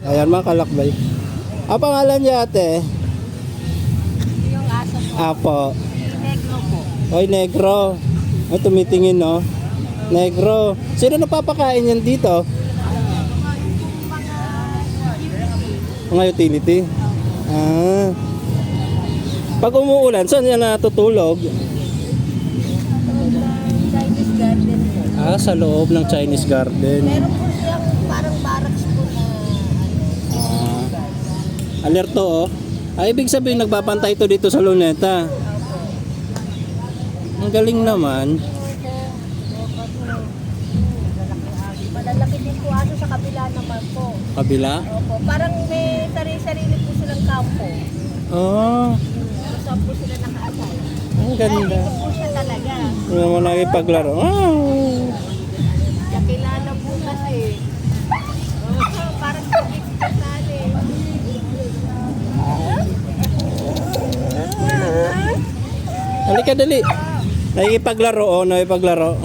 Ayan mga kalakbay. Ang pangalan niya ate? Yung aso po. Apo. Negro po. Oy, negro. Ay, tumitingin, no? Negro. Sino napapakain yan dito? Mga utility. Ah. Pag umuulan, saan yan natutulog? Ah, sa loob ng Chinese garden. Meron po Alerto, oh. Ay, ibig sabihin, nagbabantay ito dito sa Luneta. Ang galing naman. Malalaki din po aso sa kabila naman po. Kabila? Opo, parang may sarili-sarili po silang kampo. Oh, Kung saan po sila nakaasal. ang ganda. Ito po siya talaga. Hindi mo nakipaglaro. Ah. Kakilala po kasi. Oo, parang sa kasali. Halika dali. Nakikipaglaro, oh, nakikipaglaro.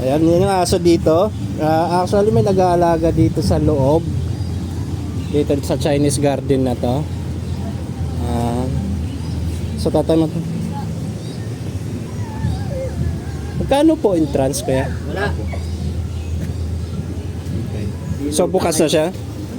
Ayan, yun yung aso dito. Ah, actually, may nag-aalaga dito sa loob. Dito sa Chinese garden na to. Ah, so, tatanong. Magkano po entrance kaya? Wala. So, bukas na siya?